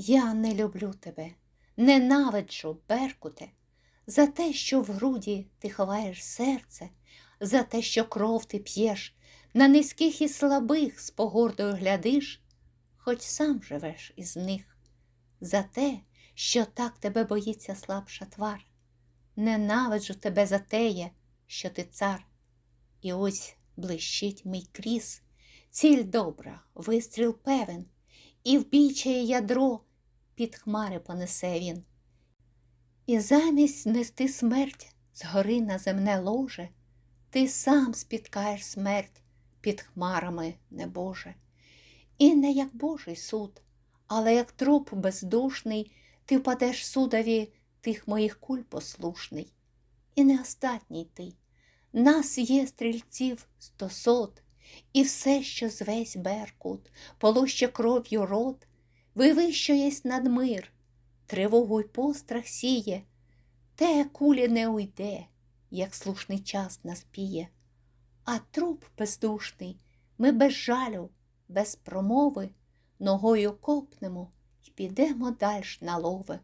Я не люблю тебе, ненавиджу, Беркуте, за те, що в груді ти ховаєш серце, за те, що кров ти п'єш, на низьких і слабих з погордою глядиш, хоч сам живеш із них, за те, що так тебе боїться слабша твар. Ненавиджу тебе за теє, що ти цар. І ось блищить мій кріс, ціль добра, вистріл певен, і вбійчає ядро під хмари понесе він. І замість нести смерть з гори на земне ложе, ти сам спіткаєш смерть під хмарами небоже. І не як Божий суд, але як труп бездушний, ти впадеш судові тих моїх куль послушний. І не остатній ти. Нас є стрільців сто сот, і все, що звесь Беркут, полуще кров'ю рот, вивищуєсь над мир, тривогу й пострах сіє, те кулі не уйде, як слушний час наспіє. А труп бездушний ми без жалю, без промови, ногою копнемо й підемо дальш на лови.